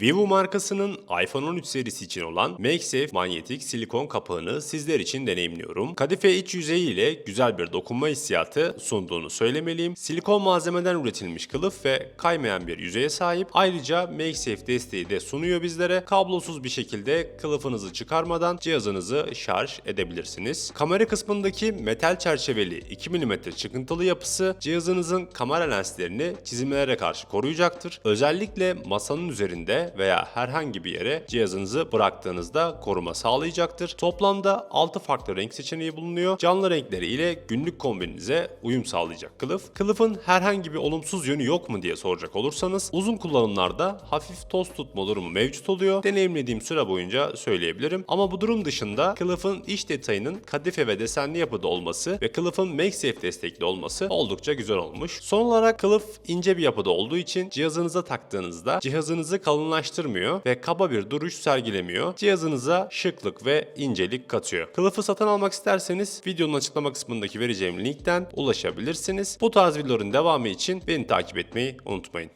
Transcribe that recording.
Vivo markasının iPhone 13 serisi için olan MagSafe manyetik silikon kapağını sizler için deneyimliyorum. Kadife iç yüzeyi ile güzel bir dokunma hissiyatı sunduğunu söylemeliyim. Silikon malzemeden üretilmiş kılıf ve kaymayan bir yüzeye sahip. Ayrıca MagSafe desteği de sunuyor bizlere. Kablosuz bir şekilde kılıfınızı çıkarmadan cihazınızı şarj edebilirsiniz. Kamera kısmındaki metal çerçeveli 2 mm çıkıntılı yapısı cihazınızın kamera lenslerini çizimlere karşı koruyacaktır. Özellikle masanın üzerinde veya herhangi bir yere cihazınızı bıraktığınızda koruma sağlayacaktır. Toplamda 6 farklı renk seçeneği bulunuyor. Canlı renkleri ile günlük kombininize uyum sağlayacak kılıf. Kılıfın herhangi bir olumsuz yönü yok mu diye soracak olursanız uzun kullanımlarda hafif toz tutma durumu mevcut oluyor. Deneyimlediğim süre boyunca söyleyebilirim. Ama bu durum dışında kılıfın iç detayının kadife ve desenli yapıda olması ve kılıfın MagSafe destekli olması oldukça güzel olmuş. Son olarak kılıf ince bir yapıda olduğu için cihazınıza taktığınızda cihazınızı kalınlaştırmıyor ve kaba bir duruş sergilemiyor. Cihazınıza şıklık ve incelik katıyor. Kılıfı satın almak isterseniz videonun açıklama kısmındaki vereceğim linkten ulaşabilirsiniz. Bu tarz videoların devamı için beni takip etmeyi unutmayın.